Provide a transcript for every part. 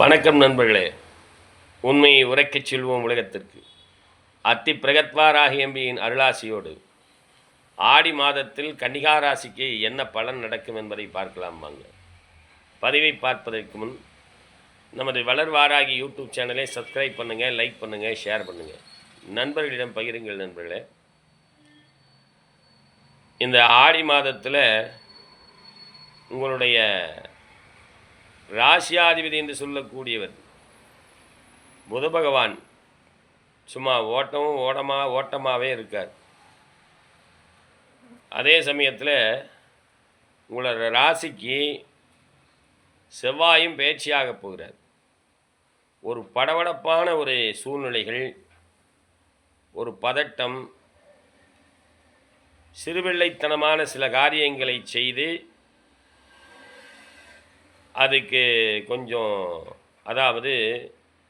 வணக்கம் நண்பர்களே. உண்மையை உரைக்கச் செல்வோம் உலகத்திற்கு. அத்தி பிரகத்வாராகி எம்பியின் அருளாசியோடு ஆடி மாதத்தில் கன்னிகா ராசிக்கு என்ன பலன் நடக்கும் என்பதை பார்க்கலாம் வாங்க. பதிவை பார்ப்பதற்கு முன் நமது வளர்வாராகி யூடியூப் சேனலை சப்ஸ்கிரைப் பண்ணுங்கள் லைக் பண்ணுங்கள் ஷேர் பண்ணுங்கள் நண்பர்களிடம் பகிருங்கள் நண்பர்களே. இந்த ஆடி மாதத்தில் உங்களுடைய ராசியாதிபதி என்று சொல்லக்கூடியவர். புத பகவான் சும்மா ஓட்டமும் ஓடமா ஓட்டமாகவே இருக்கார். அதே சமயத்தில் உங்களோட ராசிக்கு செவ்வாயும் பேச்சியாக போகிறார். ஒரு படபடப்பான ஒரு சூழ்நிலைகள் ஒரு பதட்டம் சிறுவிள்ளைத்தனமான சில காரியங்களை செய்து அதுக்கு கொஞ்சம் அதாவது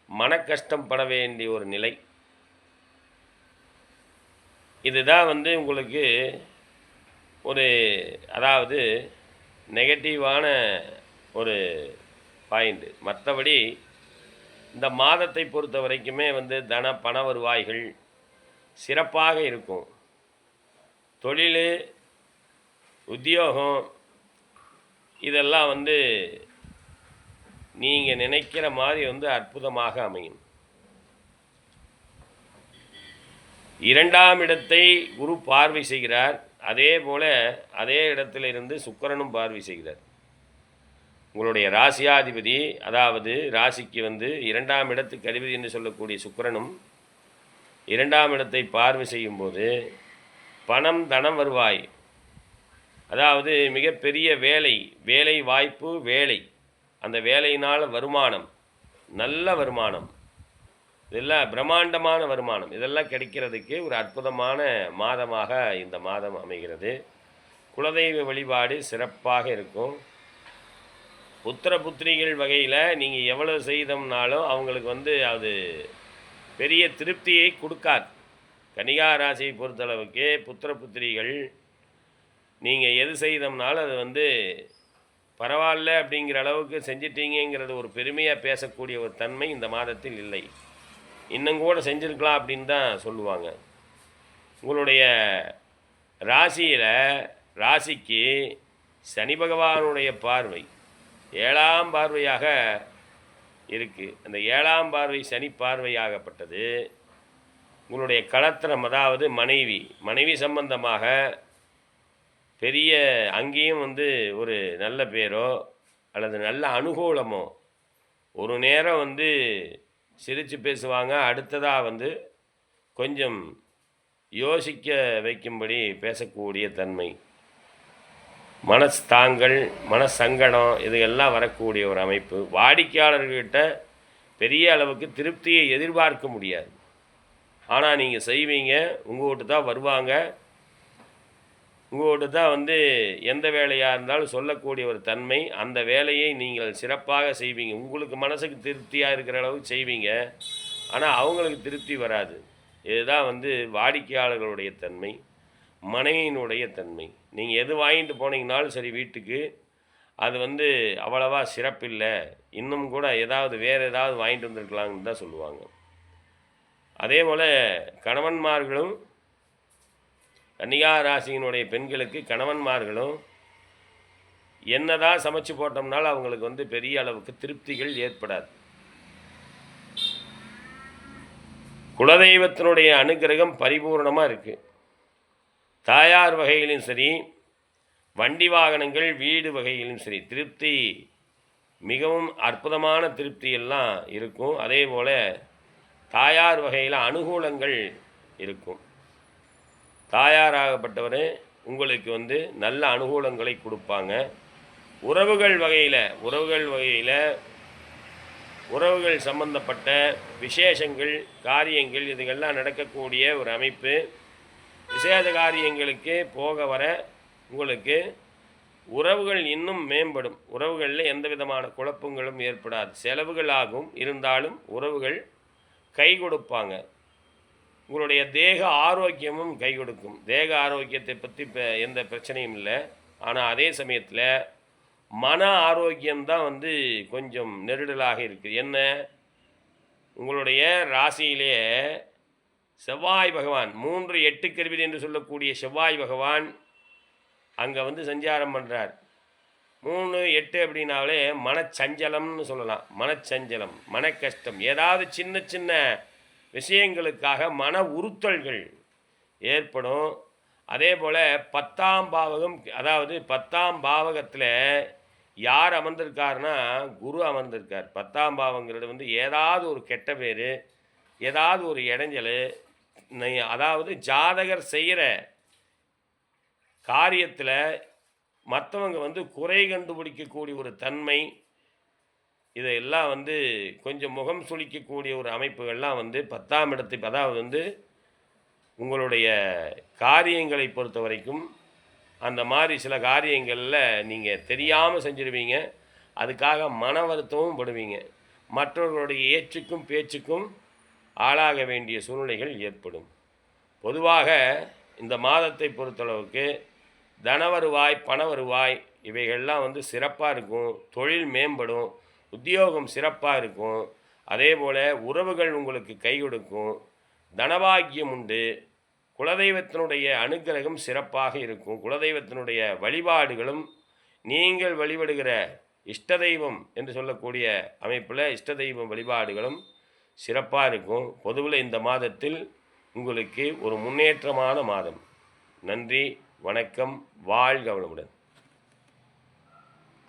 மன கஷ்டம் பட வேண்டிய ஒரு நிலை. இதுதான் வந்து உங்களுக்கு ஒரு அதாவது நெகட்டிவான ஒரு பாயிண்ட்டு மற்றபடி இந்த மாதத்தை பொறுத்த வரைக்குமே வந்து தன பண வருவாய்கள் சிறப்பாக இருக்கும். தொழில் உத்தியோகம் இதெல்லாம் வந்து நீங்கள் நினைக்கிற மாதிரி வந்து அற்புதமாக அமையும். இரண்டாம் இடத்தை குரு பார்வை செய்கிறார். அதே போல அதே இடத்திலிருந்து சுக்கிரனும் பார்வை செய்கிறார். உங்களுடைய ராசியாதிபதி அதாவது ராசிக்கு வந்து இரண்டாம் இடத்துக்கு அதிபதி என்று சொல்லக்கூடிய சுக்கிரனும் இரண்டாம் இடத்தை பார்வை செய்யும்போது பணம் தனம் வருவாய். அதாவது மிகப்பெரிய வேலை வேலை வாய்ப்பு வேலை. அந்த வேலையினால் வருமானம் நல்ல வருமானம் இதெல்லாம் பிரம்மாண்டமான வருமானம். இதெல்லாம் கிடைக்கிறதுக்கு ஒரு அற்புதமான மாதமாக இந்த மாதம் அமைகிறது. குலதெய்வ வழிபாடு சிறப்பாக இருக்கும். புத்திர புத்திரிகள் வகையில் நீங்கள் எவ்வளவு செய்தோம்னாலும் அவங்களுக்கு வந்து அது பெரிய திருப்தியை கொடுக்காது. கன்னிகா ராசியை பொறுத்தளவுக்கு புத்திர புத்திரிகள் நீங்கள் எது செய்தோம்னாலும் அது வந்து பரவாயில்ல அப்படிங்கிற அளவுக்கு செஞ்சிட்டீங்கிறது ஒரு பெருமையாக பேசக்கூடிய ஒரு தன்மை இந்த மாதத்தில் இல்லை. இன்னும் கூட செஞ்சுருக்கலாம் அப்படின்னு தான் சொல்லுவாங்க. உங்களுடைய ராசியில் ராசிக்கு சனி பகவானுடைய பார்வை ஏழாம் பார்வையாக இருக்குது அந்த ஏழாம் பார்வை சனி பார்வையாகப்பட்டது. உங்களுடைய கலத்திரம் அதாவது மனைவி மனைவி சம்பந்தமாக பெரிய அங்கேயும் வந்து ஒரு நல்ல பேரோ அல்லது நல்ல அனுகூலமோ ஒரு நேரம் வந்து சிரித்து பேசுவாங்க. அடுத்ததாக வந்து கொஞ்சம் யோசிக்க வைக்கும்படி பேசக்கூடிய தன்மை. மனஸ்தாங்கள் மனசங்கடம் இது எல்லாம் வரக்கூடிய ஒரு அமைப்பு. வாடிக்கையாளர்கிட்ட பெரிய அளவுக்கு திருப்தியை எதிர்பார்க்க முடியாது. ஆனால் நீங்கள் செய்வீங்க உங்கள் வீட்டு தான் வருவாங்க. உங்களோடு தான் வந்து எந்த வேலையாக இருந்தாலும் சொல்லக்கூடிய ஒரு தன்மை அந்த வேலையை நீங்கள் சிறப்பாக செய்வீங்க. உங்களுக்கு மனசுக்கு திருப்தியாக இருக்கிற அளவுக்கு செய்வீங்க. ஆனால் அவங்களுக்கு திருப்தி வராது. இதுதான் வந்து வாடிக்கையாளர்களுடைய தன்மை மனைவியினுடைய தன்மை. நீங்கள் எது வாங்கிட்டு போனீங்கனாலும் சரி வீட்டுக்கு அது வந்து அவ்வளவா சிறப்பில்லை. இன்னும் கூட ஏதாவது வேறு ஏதாவது வாங்கிட்டு வந்திருக்கலாங்கன்னு தான் சொல்லுவாங்க. அதே போல் கணவன்மார்களும் கன்னிகா ராசியினுடைய பெண்களுக்கு கணவன்மார்களும் என்னதான் சமைச்சு போட்டோம்னாலும் அவங்களுக்கு வந்து பெரிய அளவுக்கு திருப்திகள் ஏற்படாது. குலதெய்வத்தினுடைய அனுகிரகம் பரிபூர்ணமாக இருக்குது தாயார் வகையிலும் சரி வண்டி வாகனங்கள் வீடு வகையிலும் சரி திருப்தி மிகவும் அற்புதமான திருப்தி எல்லாம் இருக்கும். அதே போல் தாயார் வகையில் அனுகூலங்கள் இருக்கும். தாயாராகப்பட்டவர் உங்களுக்கு வந்து நல்ல அனுகூலங்களை கொடுப்பாங்க. உறவுகள் வகையில் உறவுகள் வகையில் உறவுகள் சம்பந்தப்பட்ட விசேஷங்கள் காரியங்கள் இதுகெல்லாம் நடக்கக்கூடிய ஒரு அமைப்பு. விசேஷ காரியங்களுக்கு போக வர உங்களுக்கு உறவுகள் இன்னும் மேம்படும். உறவுகளில் எந்த விதமான குழப்பங்களும் ஏற்படாது. செலவுகள் ஆகும். இருந்தாலும் உறவுகள் கை கொடுப்பாங்க. உங்களுடைய தேக ஆரோக்கியமும் கை கொடுக்கும். தேக ஆரோக்கியத்தை பற்றி இப்போ எந்த பிரச்சனையும் இல்லை. ஆனால் அதே சமயத்தில் மன ஆரோக்கியம்தான் வந்து கொஞ்சம் நெருடலாக இருக்குது. என்ன? உங்களுடைய ராசியிலே செவ்வாய் பகவான் மூன்று எட்டு கருவிதி என்று சொல்லக்கூடிய செவ்வாய் பகவான் அங்கே வந்து சஞ்சாரம் பண்ணுறார் மூணு எட்டு அப்படின்னாலே மனச்சஞ்சலம்னு சொல்லலாம். மனச்சஞ்சலம் மன கஷ்டம் ஏதாவது சின்ன சின்ன விஷயங்களுக்காக மன உறுத்தல்கள் ஏற்படும். அதே போல் பத்தாம் பாவகம் அதாவது பத்தாம் பாவகத்தில் யார் அமர்ந்திருக்காருன்னா குரு அமர்ந்திருக்கார். பத்தாம் பாவங்கிறது வந்து ஏதாவது ஒரு கெட்ட பேர் ஏதாவது ஒரு இடைஞ்சல் அதாவது ஜாதகர் செய்கிற காரியத்தில் மற்றவங்க வந்து குறை கண்டுபிடிக்கக்கூடிய ஒரு தன்மை இதையெல்லாம் வந்து கொஞ்சம் முகம் சுளிக்கக்கூடிய ஒரு அமைப்புகள்லாம் வந்து பத்தாம் இடத்துக்கு அதாவது வந்து உங்களுடைய காரியங்களை பொறுத்த வரைக்கும் அந்த மாதிரி சில காரியங்களில் நீங்கள் தெரியாமல் செஞ்சிருவீங்க. அதுக்காக மன வருத்தமும் படுவீங்க. மற்றவர்களுடைய ஏற்றுக்கும் பேச்சுக்கும் ஆளாக வேண்டிய சூழ்நிலைகள் ஏற்படும். பொதுவாக இந்த மாதத்தை பொறுத்தளவுக்கு தன வருவாய் பண வருவாய் இவைகள்லாம் வந்து சிறப்பாக இருக்கும். தொழில் மேம்படும். உத்தியோகம் சிறப்பாக இருக்கும். அதே போல் உறவுகள் உங்களுக்கு கை கொடுக்கும். தனபாகியம் உண்டு. குலதெய்வத்தினுடைய அனுக்கிரகம் சிறப்பாக இருக்கும். குலதெய்வத்தினுடைய வழிபாடுகளும் நீங்கள் வழிபடுகிற இஷ்ட தெய்வம் என்று சொல்லக்கூடிய அமைப்பில் இஷ்ட தெய்வம் வழிபாடுகளும் சிறப்பாக இருக்கும். பொதுவில் இந்த மாதத்தில் உங்களுக்கு ஒரு முன்னேற்றமான மாதம். நன்றி வணக்கம் வாழ்க வளமுடன்.